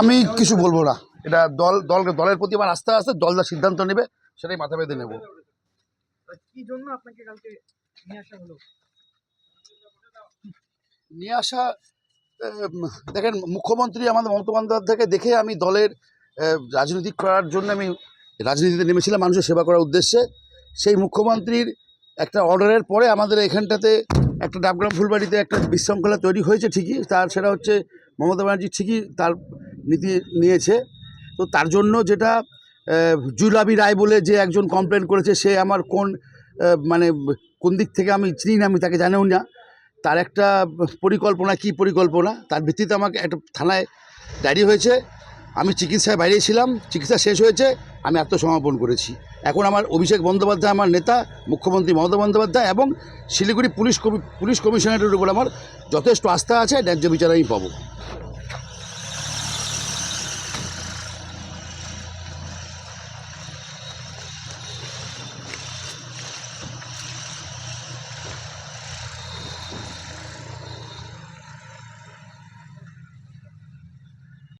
আমি কিছু বলব না। এটা দল দল দলের প্রতি আমার আস্থা আছে দল যা সিদ্ধান্ত নেবে সেটাই মাথা বেঁধে নেব। নিয়ে আসা দেখেন মুখ্যমন্ত্রী আমাদের মমতা বন্দ্যোপাধ্যায়কে দেখে আমি দলের রাজনীতি করার জন্য আমি রাজনীতিতে নেমেছিলাম মানুষের সেবা করার উদ্দেশ্যে। সেই মুখ্যমন্ত্রীর একটা অর্ডারের পরে আমাদের এখানটাতে একটা ডাবগ্রাম ফুলবাড়িতে একটা বিশৃঙ্খলা তৈরি হয়েছে ঠিকই তার সেটা হচ্ছে মমতা ব্যানার্জি ঠিকই তার নীতি নিয়েছে। তো তার জন্য যেটা জুলাবি রায় বলে যে একজন কমপ্লেন করেছে, সে আমার কোন মানে কোন দিক থেকে আমি চিনি না, আমি তাকে জানেও না। তার একটা পরিকল্পনা, কি পরিকল্পনা, তার ভিত্তিতে আমাকে একটা থানায় ডায়েরি হয়েছে। আমি চিকিৎসায় বাইরে ছিলাম, চিকিৎসা শেষ হয়েছে, আমি আত্মসমর্পণ করেছি। এখন আমার অভিষেক বন্দ্যোপাধ্যায় আমার নেতা, মুখ্যমন্ত্রী মমতা বন্দ্যোপাধ্যায় এবং শিলিগুড়ি পুলিশ পুলিশ কমিশনারের উপর আমার যথেষ্ট আস্থা আছে, ন্যায্য বিচার আমি পাবো।